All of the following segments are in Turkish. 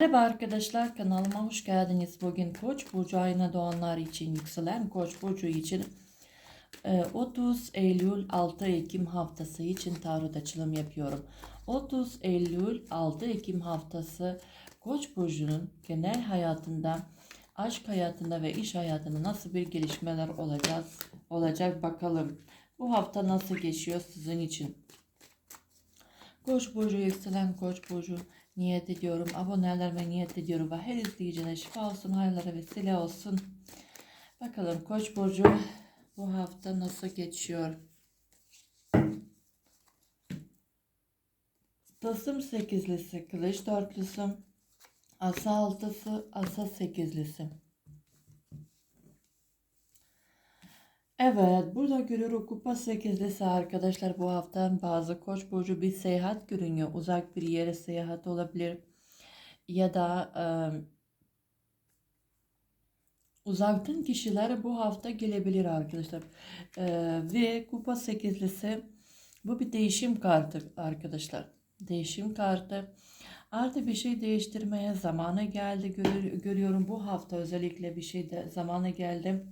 Merhaba arkadaşlar kanalıma hoş geldiniz. Bugün Koç burcu ayına doğanlar için yükselen Koç burcu için e, 30 Eylül 6 Ekim haftası için tarot açılım yapıyorum. 30 Eylül 6 Ekim haftası Koç burcunun genel hayatında, aşk hayatında ve iş hayatında nasıl bir gelişmeler olacak olacak bakalım. Bu hafta nasıl geçiyor sizin için? Koç burcu yükselen Koç burcu niyet ediyorum. Abonelerime niyet ediyorum ve her izleyicine şifa olsun, hayırlara vesile olsun. Bakalım Koç burcu bu hafta nasıl geçiyor? Tılsım sekizlisi, kılıç dörtlüsü, asa altısı, asa sekizlisi. Evet, burada görüyorum kupa sekizlisi arkadaşlar bu hafta bazı koç burcu bir seyahat görünüyor. Uzak bir yere seyahat olabilir. Ya da e, uzaktan kişiler bu hafta gelebilir arkadaşlar. E, ve kupa sekizlisi bu bir değişim kartı arkadaşlar. Değişim kartı. Artık bir şey değiştirmeye zamanı geldi. Görüyorum bu hafta özellikle bir şey de zamanı geldi.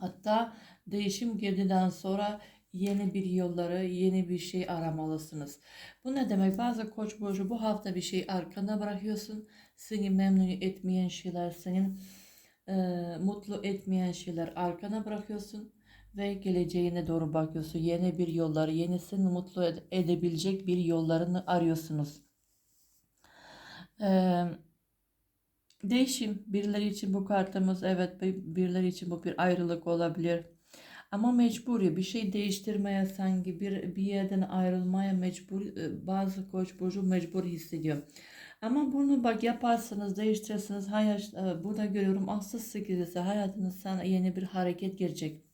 Hatta değişim girdiden sonra yeni bir yolları, yeni bir şey aramalısınız. Bu ne demek? Bazı koç burcu bu hafta bir şey arkana bırakıyorsun. Seni memnun etmeyen şeyler, senin e, mutlu etmeyen şeyler arkana bırakıyorsun ve geleceğine doğru bakıyorsun. Yeni bir yolları, yenisini mutlu ede- edebilecek bir yollarını arıyorsunuz. Eee Değişim. Birileri için bu kartımız evet bir- birileri için bu bir ayrılık olabilir. Ama mecburi bir şey değiştirmeye sanki bir bir yerden ayrılmaya mecbur e, bazı koç burcu mecbur hissediyor. Ama bunu bak yaparsanız değiştirirsiniz hayat e, burada görüyorum asıl sekizisi hayatınız sana yeni bir hareket girecek.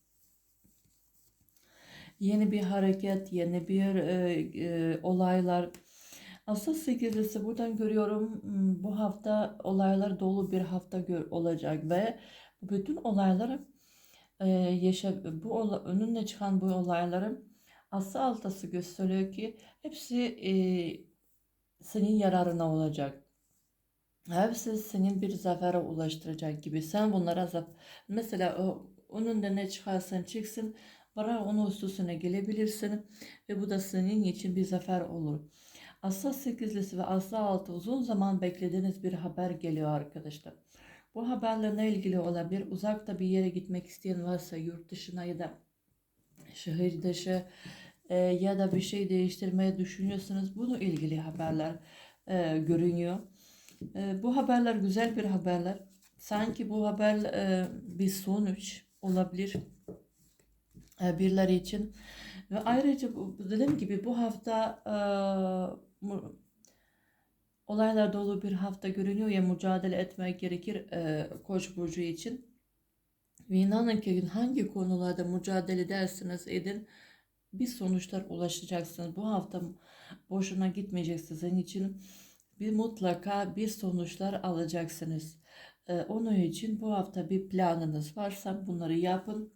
Yeni bir hareket, yeni bir e, e, olaylar. Asıl sekizlisi buradan görüyorum bu hafta olaylar dolu bir hafta olacak ve bütün olayları e, yaşa bu ola, önüne çıkan bu olayların asıl altası gösteriyor ki hepsi e, senin yararına olacak. Hepsi senin bir zafere ulaştıracak gibi. Sen bunlara zaf mesela o, onun da ne çıkarsan çıksın bana onun üstüne gelebilirsin ve bu da senin için bir zafer olur. Asla sekizlisi ve asla altı uzun zaman beklediğiniz bir haber geliyor arkadaşlar. Bu haberle ne ilgili olabilir? Uzakta bir yere gitmek isteyen varsa yurt dışına ya da şehir dışı e, ya da bir şey değiştirmeye düşünüyorsanız bunu ilgili haberler e, görünüyor. E, bu haberler güzel bir haberler. Sanki bu haber e, bir sonuç olabilir e, birileri için. Ve ayrıca dediğim gibi bu hafta e, olaylar dolu bir hafta görünüyor ya mücadele etmek gerekir e, Koç burcu için. Ve inanın ki hangi konularda mücadele edersiniz edin bir sonuçlar ulaşacaksınız. Bu hafta boşuna gitmeyeceksiniz. Senin için bir mutlaka bir sonuçlar alacaksınız. E, onun için bu hafta bir planınız varsa bunları yapın.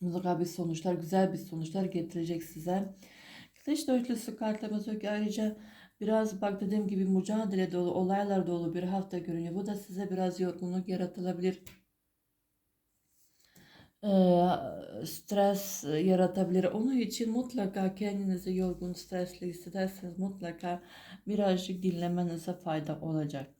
Mutlaka bir sonuçlar, güzel bir sonuçlar getirecek size. Kılıç dörtlüsü kartlarımız yok. Ayrıca biraz bak dediğim gibi mücadele dolu, olaylar dolu bir hafta görünüyor. Bu da size biraz yorgunluk yaratılabilir. Ee, stres yaratabilir. Onun için mutlaka kendinizi yorgun, stresli hissederseniz mutlaka birazcık dinlemenize fayda olacak.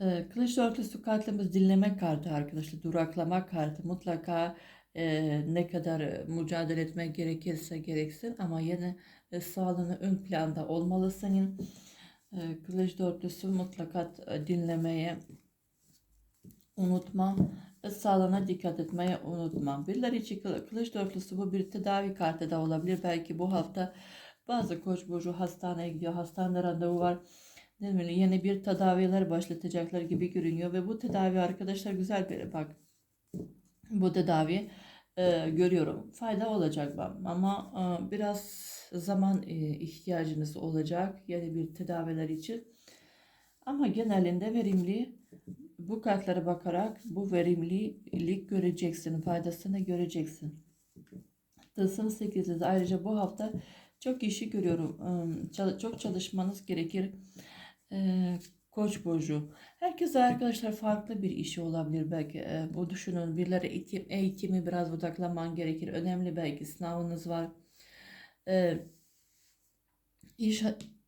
Ee, Kılıç dörtlüsü kartımız dinleme kartı arkadaşlar. Duraklama kartı. Mutlaka e, ne kadar mücadele etmek gerekirse gereksin ama yine e, sağlığını ön planda olmalı senin. E, Kılıç dörtlüsü mutlaka dinlemeye unutma. E, Sağlığına dikkat etmeye unutma. Birileri için kı- kılıç dörtlüsü bu bir tedavi kartı da olabilir. Belki bu hafta bazı koç burcu hastaneye gidiyor. Hastane randevu var. Değil mi? Yeni bir tedaviler başlatacaklar gibi görünüyor ve bu tedavi arkadaşlar güzel bir bak. Bu tedavi e, görüyorum fayda olacak ama e, biraz zaman e, ihtiyacınız olacak yeni bir tedaviler için. Ama genelinde verimli bu kartlara bakarak bu verimlilik göreceksin, faydasını göreceksin. Tılsım 8'de ayrıca bu hafta Çok işi görüyorum. Çok çalışmanız gerekir. Koç burcu. Herkese arkadaşlar farklı bir işi olabilir belki. Ee, bu düşünün. Birileri eğitim, eğitimi biraz odaklaman gerekir. Önemli belki sınavınız var. Ee, iş,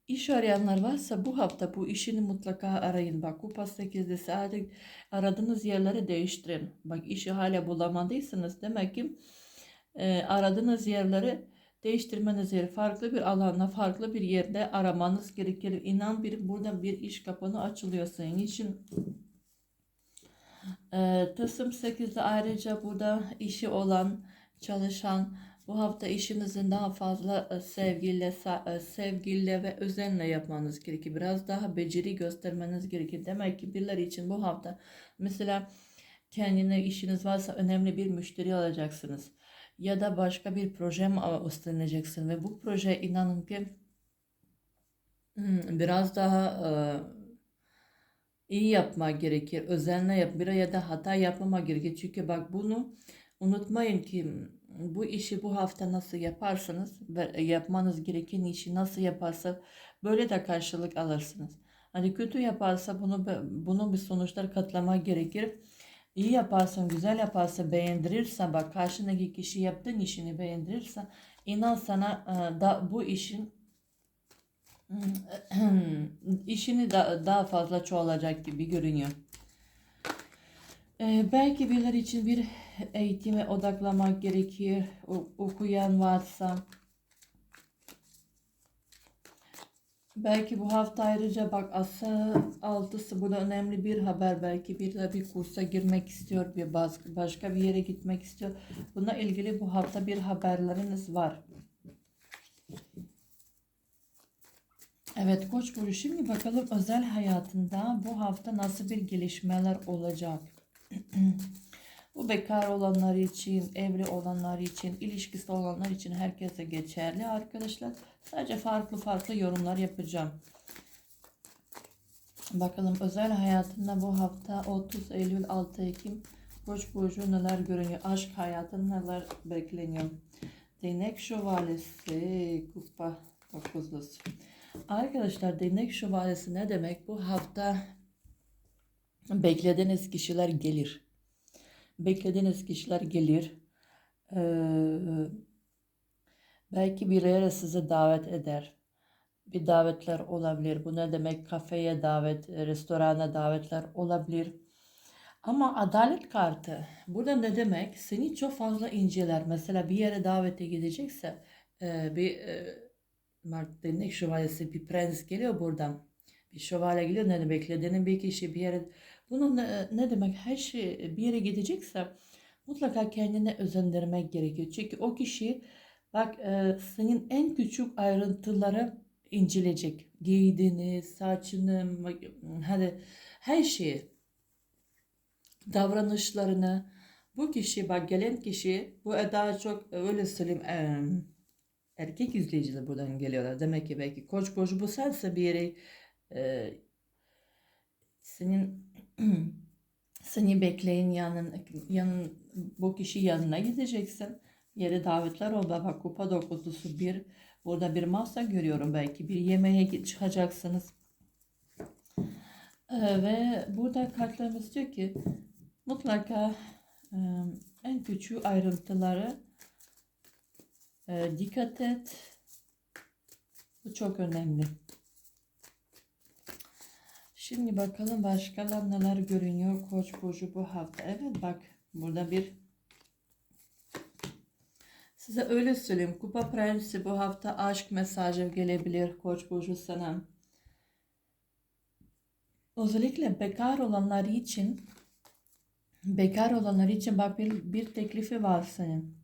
iş arayanlar varsa bu hafta bu işini mutlaka arayın. Bak kupa 8'de artık aradığınız yerleri değiştirin. Bak işi hala bulamadıysanız demek ki e, aradığınız yerleri değiştirmeniz gerekir. Farklı bir alana, farklı bir yerde aramanız gerekir. İnan bir burada bir iş kapını açılıyor senin için. E, Tılsım 8'de ayrıca burada işi olan, çalışan, bu hafta işinizin daha fazla sevgiyle, sevgiyle ve özenle yapmanız gerekir. Biraz daha beceri göstermeniz gerekir. Demek ki birileri için bu hafta mesela kendine işiniz varsa önemli bir müşteri alacaksınız. Ya da başka bir proje mi üstleneceksin ve bu proje inanın ki hmm, biraz daha e, iyi yapmak gerekir. Özenle yap. Bir ya da hata yapmama gerekir. Çünkü bak bunu unutmayın ki bu işi bu hafta nasıl yaparsanız ve yapmanız gereken işi nasıl yaparsa böyle de karşılık alırsınız. Hani kötü yaparsa bunu bunun bir sonuçlar katlamak gerekir. İyi yaparsan, güzel yaparsa, beğendirirsen, bak karşındaki kişi yaptığın işini beğendirirse, inan sana e, da bu işin işini da, daha fazla çoğalacak gibi görünüyor. Ee, belki birileri için bir eğitime odaklamak gerekir. O- okuyan varsa. Belki bu hafta ayrıca bak asa altısı bu da önemli bir haber. Belki bir de bir kursa girmek istiyor, bir baz- başka bir yere gitmek istiyor. Buna ilgili bu hafta bir haberleriniz var. Evet Koç burcu şimdi bakalım özel hayatında bu hafta nasıl bir gelişmeler olacak. Bu bekar olanlar için, evli olanlar için, ilişkisi olanlar için herkese geçerli arkadaşlar. Sadece farklı farklı yorumlar yapacağım. Bakalım özel hayatında bu hafta 30 Eylül 6 Ekim Koç burcu neler görünüyor? Aşk hayatında neler bekleniyor? Değnek şövalyesi, kupa dokuzlusu. Arkadaşlar değnek şövalyesi ne demek? Bu hafta beklediğiniz kişiler gelir. Beklediğiniz kişiler gelir. Ee, belki bir yere sizi davet eder. Bir davetler olabilir. Bu ne demek? Kafeye davet, restorana davetler olabilir. Ama adalet kartı burada ne demek? Seni çok fazla inceler. Mesela bir yere davete gidecekse e, bir e, Mart Değnek şövalyesi bir prens geliyor buradan. Bir şövalye geliyor. Demek? Beklediğinin bir kişi bir yere bunun ne, ne demek? Her şey bir yere gidecekse mutlaka kendine özendirmek gerekiyor. Çünkü o kişi bak e, senin en küçük ayrıntıları inceleyecek. Giydiğini, saçını, hadi her şeyi, davranışlarını. Bu kişi bak gelen kişi bu daha çok öyle söyleyeyim e, erkek izleyiciler buradan geliyorlar. Demek ki belki koç burcu bu sense bir yere e, senin seni bekleyin yanın, yanın bu kişi yanına gideceksin. Yere davetler oldu. Bak kupa dokuzusu bir. Burada bir masa görüyorum belki. Bir yemeğe çıkacaksınız. Ee, ve burada kartlarımız diyor ki mutlaka e, en küçük ayrıntıları e, dikkat et. Bu çok önemli. Şimdi bakalım başkalar neler görünüyor Koç burcu bu hafta. Evet bak burada bir size öyle söyleyeyim. Kupa Prensi bu hafta aşk mesajı gelebilir Koç burcu sana. Özellikle bekar olanlar için bekar olanlar için bak bir, bir teklifi var senin.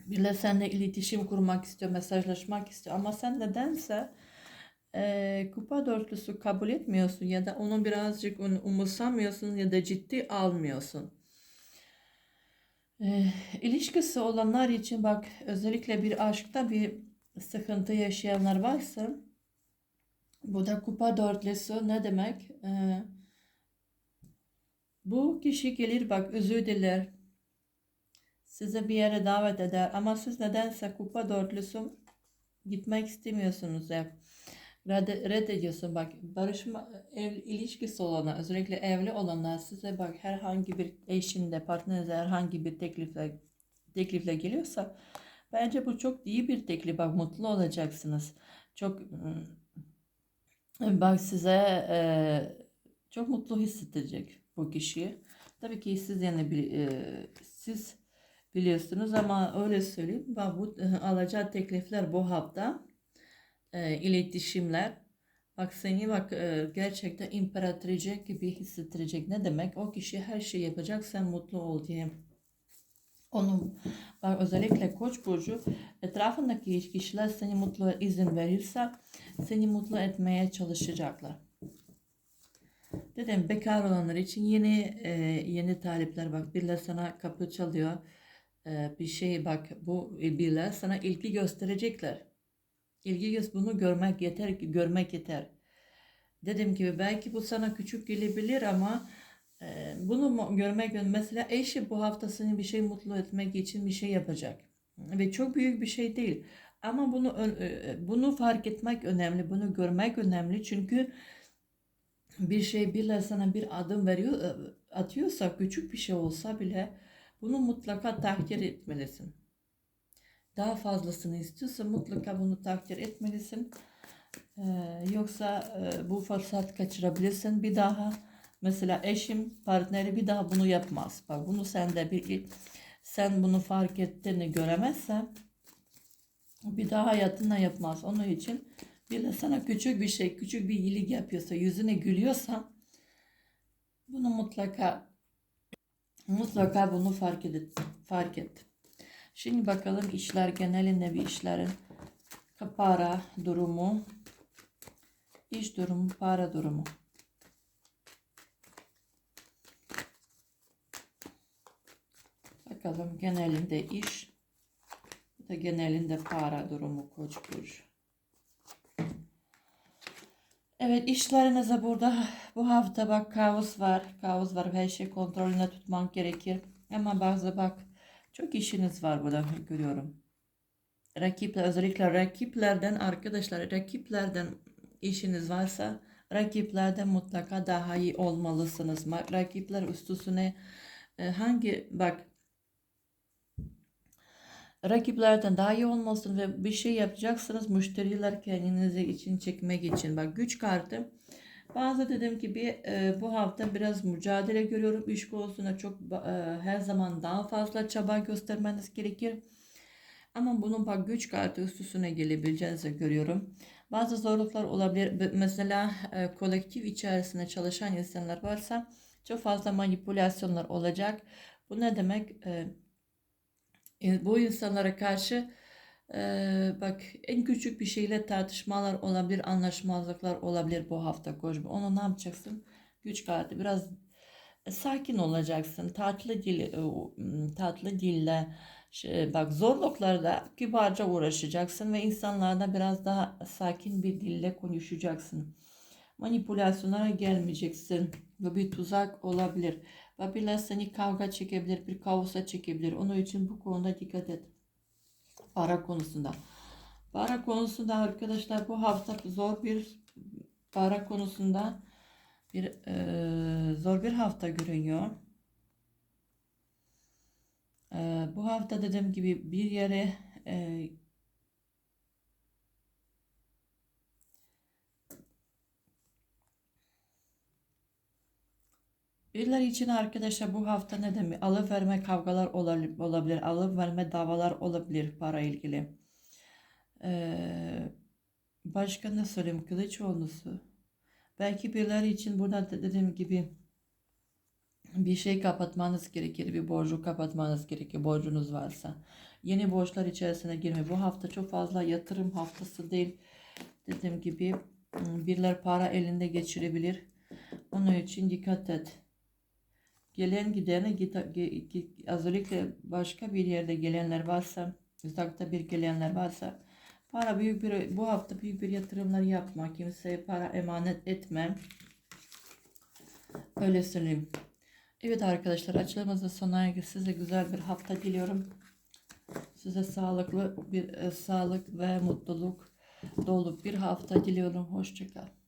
Biriyle seninle iletişim kurmak istiyor, mesajlaşmak istiyor ama sen nedense e, kupa dörtlüsü kabul etmiyorsun ya da onu birazcık umursamıyorsun ya da ciddi almıyorsun. E, ilişkisi olanlar için bak özellikle bir aşkta bir sıkıntı yaşayanlar varsa bu da kupa dörtlüsü ne demek? E, bu kişi gelir bak özür diler. Size bir yere davet eder ama siz nedense kupa dörtlüsü Gitmek istemiyorsunuz ev. Redde, reddediyorsun. Bak barışma ev ilişkisi olanlar özellikle evli olanlar size bak herhangi bir eşinde partnerinize herhangi bir teklifle teklifle geliyorsa bence bu çok iyi bir teklif. Bak mutlu olacaksınız. Çok ım, bak size e, çok mutlu hissettirecek bu kişiyi. Tabii ki siz yani bil- e, siz biliyorsunuz ama öyle söyleyeyim. Bak bu alacağı teklifler bu hafta e, iletişimler bak seni bak e, gerçekten imparatorice gibi hissettirecek. Ne demek? O kişi her şeyi yapacak sen mutlu ol diye. Onun bak özellikle Koç burcu etrafındaki kişiler seni mutlu izin verirse seni mutlu etmeye çalışacaklar. Dedim bekar olanlar için yeni e, yeni talipler bak birileri sana kapı çalıyor. E, bir şey bak bu birileri sana ilgi gösterecekler. İlgi bunu görmek yeter görmek yeter. Dediğim gibi belki bu sana küçük gelebilir ama e, bunu görmek mesela eşi bu hafta seni bir şey mutlu etmek için bir şey yapacak ve çok büyük bir şey değil. Ama bunu e, bunu fark etmek önemli, bunu görmek önemli çünkü bir şey bile sana bir adım veriyor, e, atıyorsa küçük bir şey olsa bile bunu mutlaka takdir etmelisin daha fazlasını istiyorsa mutlaka bunu takdir etmelisin. Ee, yoksa e, bu fırsat kaçırabilirsin. Bir daha mesela eşim, partneri bir daha bunu yapmaz. Bak bunu sen de bir sen bunu fark ettiğini göremezsen bir daha hayatında yapmaz. Onun için bir de sana küçük bir şey, küçük bir iyilik yapıyorsa, yüzüne gülüyorsa bunu mutlaka mutlaka bunu fark et. Fark et. Şimdi bakalım işler genelinde bir işlerin para durumu, iş durumu, para durumu. Bakalım genelinde iş, da genelinde para durumu Koç burcu. Evet işlerinize burada bu hafta bak kaos var. Kaos var. Her şey kontrolünde tutman gerekir. Ama bazı bak çok işiniz var burada görüyorum. Rakipler özellikle rakiplerden arkadaşlar rakiplerden işiniz varsa rakiplerden mutlaka daha iyi olmalısınız. Ma- Rakipler üst üstüne e, hangi bak rakiplerden daha iyi olmalısın ve bir şey yapacaksınız müşteriler kendinizi için çekmek için. Bak güç kartı bazı dediğim gibi e, bu hafta biraz mücadele görüyorum. İş konusunda çok e, her zaman daha fazla çaba göstermeniz gerekir. Ama bunun bak güç kartı üst üstüne gelebileceğinizi görüyorum. Bazı zorluklar olabilir. Mesela e, kolektif içerisinde çalışan insanlar varsa çok fazla manipülasyonlar olacak. Bu ne demek? E, e, bu insanlara karşı e, bak en küçük bir şeyle tartışmalar olabilir, anlaşmazlıklar olabilir bu hafta koç. Onu ne yapacaksın? Güç kartı biraz e, sakin olacaksın. Tatlı dil, e, tatlı dille şey, bak zorluklarda kibarca uğraşacaksın ve insanlarla biraz daha sakin bir dille konuşacaksın. Manipülasyonlara gelmeyeceksin. Bu bir tuzak olabilir. Ve biraz seni kavga çekebilir, bir kaosa çekebilir. Onun için bu konuda dikkat et. Para konusunda. Para konusunda arkadaşlar bu hafta zor bir para konusunda bir eee, zor bir hafta görünüyor. Eee, bu hafta dediğim gibi bir yere eee, birileri için arkadaşlar bu hafta ne demek? Alıp verme kavgalar olabilir. Alıp verme davalar olabilir para ilgili. Eee, başka ne söyleyeyim? Kılıçoğlu'su. Belki birileri için burada da dediğim gibi bir şey kapatmanız gerekir. Bir borcu kapatmanız gerekir. Borcunuz varsa. Yeni borçlar içerisine girme. Bu hafta çok fazla yatırım haftası değil. Dediğim gibi ım, birileri para elinde geçirebilir. Onun için dikkat et. Gelen gidene özellikle başka bir yerde gelenler varsa, uzakta bir gelenler varsa para büyük bir bu hafta büyük bir yatırımlar yapma. Kimseye para emanet etme. Öyle söyleyeyim. Evet arkadaşlar açılımımızın sonuna geldik. Size güzel bir hafta diliyorum. Size sağlıklı bir e, sağlık ve mutluluk dolu bir hafta diliyorum. Hoşçakal.